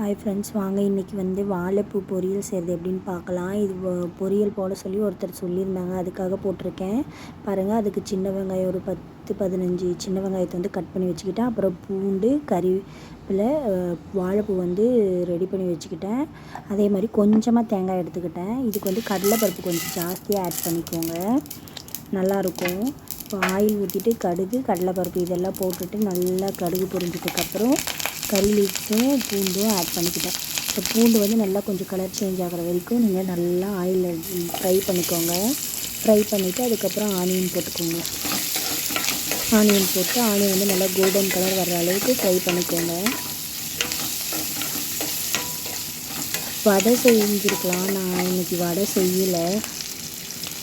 Hi friends வாங்க இன்றைக்கி வந்து வாழைப்பூ பொரியல் செய்கிறது எப்படின்னு பார்க்கலாம். இது வ- பொரியல் போட சொல்லி ஒருத்தர் சொல்லியிருந்தாங்க. அதுக்காக போட்டிருக்கேன். பாருங்கள் அதுக்கு சின்ன வெங்காயம் ஒரு பத்து பதினஞ்சு சின்ன வெங்காயத்தை வந்து கட் பண்ணி வச்சுக்கிட்டேன். அப்புறம் பூண்டு கறிவேப்பிலை வாழைப்பூ வந்து ரெடி பண்ணி வச்சுக்கிட்டேன். அதே மாதிரி கொஞ்சமாக தேங்காய் எடுத்துக்கிட்டேன். இதுக்கு வந்து கடலைப்பருப்பு கொஞ்சம் ஜாஸ்தியாக ஆட் பண்ணிக்கோங்க. நல்லாயிருக்கும். இப்போ ஆயில் ஊற்றிட்டு கடுகு கடலைப்பருப்பு இதெல்லாம் போட்டுட்டு நல்லா கடுகு பொரிஞ்சதுக்கப்புறம் கறி லீக்ஸும் பூண்டும் ஆட் பண்ணிக்கிட்டேன். இப்போ பூண்டு வந்து நல்லா கொஞ்சம் கலர் சேஞ்ச் ஆகிற வரைக்கும் நீங்கள் நல்லா ஆயிலில் ஃப்ரை பண்ணிக்கோங்க. ஃப்ரை பண்ணிவிட்டு அதுக்கப்புறம் ஆனியன் போட்டுக்கோங்க. ஆனியன் போட்டு ஆனியன் வந்து நல்லா கோல்டன் கலர் வர்ற அளவுக்கு ஃப்ரை பண்ணிக்கோங்க. வடை செஞ்சுருக்கலாம். நான் இன்னைக்கு வடை செய்யலை.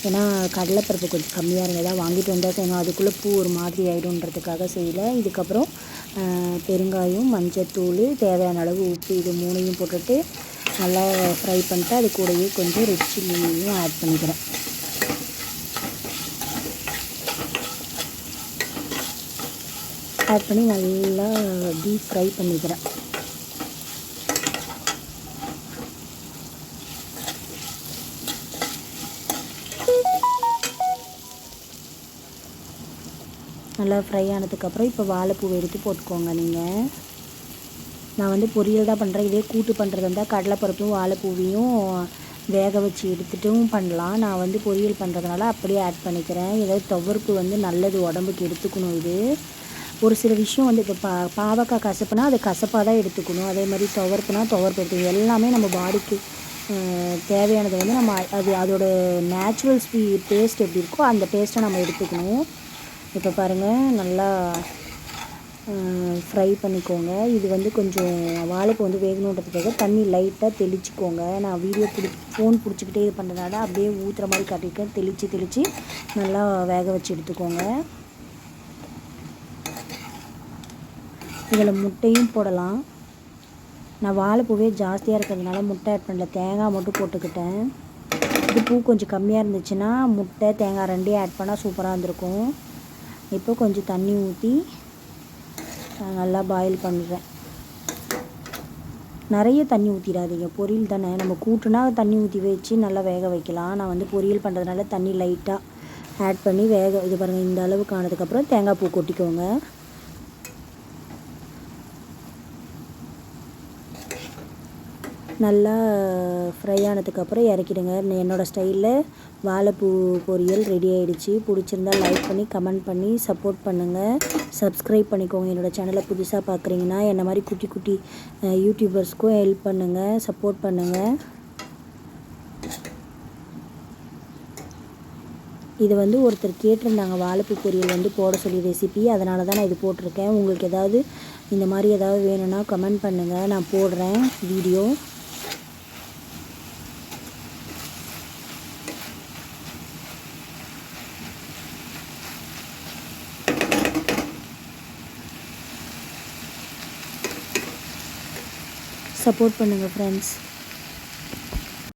ஏன்னா கடலைப்பருப்பு கொஞ்சம் கம்மியாக இருந்ததா வாங்கிட்டு வந்தால் செய்யணும். அதுக்குள்ளே பூ ஒரு மாதிரி ஆகிடும்ன்றதுக்காக செய்யலை. இதுக்கப்புறம் பெருங்காயம் மஞ்சத்தூள் தேவையான அளவு உப்பு இது மூணையும் போட்டுட்டு நல்லா ஃப்ரை பண்ணிட்டு அது கூடயே கொஞ்சம் ரெட் சில்லியும் ஆட் பண்ணிக்கிறேன். ஆட் பண்ணி நல்லா டீப் ஃப்ரை பண்ணிக்கிறேன். நல்லா ஃப்ரை ஆனதுக்கப்புறம் இப்போ வாழைப்பூ எடுத்து போட்டுக்கோங்க நீங்கள் நான் வந்து பொரியல் தான் பண்ணுறேன் இதே கூட்டு பண்ணுறது இருந்தால் கடலைப்பருப்பும் வாழைப்பூவையும் வேக வச்சு எடுத்துட்டும் பண்ணலாம். நான் வந்து பொரியல் பண்ணுறதுனால அப்படியே ஆட் பண்ணிக்கிறேன். ஏதாவது துவர்ப்பு வந்து நல்லது உடம்புக்கு எடுத்துக்கணும் இது. ஒரு சில விஷயம் வந்து இப்போ பா பாவக்காய் கசப்புனா அது கசப்பாக தான் எடுத்துக்கணும். அதே மாதிரி துவர்ப்புனா துவர்ப்பு எடுத்துக்கணும் எல்லாமே நம்ம பாடிக்கு தேவையானது வந்து நம்ம அது அதோட நேச்சுரல் ஸ்வீ டேஸ்ட் எப்படி இருக்கோ அந்த டேஸ்ட்டை நம்ம எடுத்துக்கணும். இப்போ பாருங்கள் நல்லா ஃப்ரை பண்ணிக்கோங்க. இது வந்து கொஞ்சம் வாழைப்பூ வந்து வேகணுன்றதுக்காக தண்ணி லைட்டாக தெளிச்சிக்கோங்க. நான் வீடியோ பிடி ஃபோன் பிடிச்சிக்கிட்டே இது பண்ணுறதுனால அப்படியே ஊற்றுற மாதிரி காட்டியிருக்கேன். தெளித்து தெளித்து நல்லா வேக வச்சு எடுத்துக்கோங்க. இதில் முட்டையும் போடலாம். நான் வாழைப்பூவே ஜாஸ்தியாக இருக்கிறதுனால முட்டை ஆட் பண்ணல. தேங்காய் மட்டும் போட்டுக்கிட்டேன். இது பூ கொஞ்சம் கம்மியாக இருந்துச்சுன்னா முட்டை தேங்காய் ரெண்டையும் ஆட் பண்ணால் சூப்பராக இருந்திருக்கும். இப்போ கொஞ்சம் தண்ணி ஊற்றி நான் நல்லா பாயில் பண்ணுறேன் நிறைய தண்ணி ஊற்றிடாதீங்க பொரியல் தானே. நம்ம கூட்டுனா தண்ணி ஊற்றி வச்சு நல்லா வேக வைக்கலாம். நான் வந்து பொரியல் பண்ணுறதுனால தண்ணி லைட்டாக ஆட் பண்ணி வேக இது பாருங்கள் இந்த அளவுக்கு ஆனதுக்கப்புறம் தேங்காய் பூ கொட்டிக்கோங்க. நல்லா ஃப்ரை ஆனதுக்கப்புறம் இறக்கிடுங்க. என்னோடய ஸ்டைலில் வாழைப்பூ பொரியல் ரெடி ஆகிடுச்சி பிடிச்சிருந்தா லைக் பண்ணி கமெண்ட் பண்ணி சப்போர்ட் பண்ணுங்கள் சப்ஸ்கிரைப் பண்ணிக்கோங்க. என்னோடய சேனலை புதுசாக பார்க்குறீங்கன்னா என்ன மாதிரி குட்டி குட்டி யூடியூபர்ஸ்க்கும் ஹெல்ப் பண்ணுங்கள் சப்போர்ட் பண்ணுங்கள் இது வந்து ஒருத்தர் கேட்டிருந்தாங்க வாழைப்பூ பொரியல் வந்து போட சொல்லி ரெசிபி அதனால தான் நான் இது போட்டிருக்கேன். உங்களுக்கு ஏதாவது இந்த மாதிரி ஏதாவது வேணும்னா கமெண்ட் பண்ணுங்கள் நான் போடுறேன் வீடியோ சப்போர்ட் பண்ணுங்கள் ஃப்ரெண்ட்ஸ்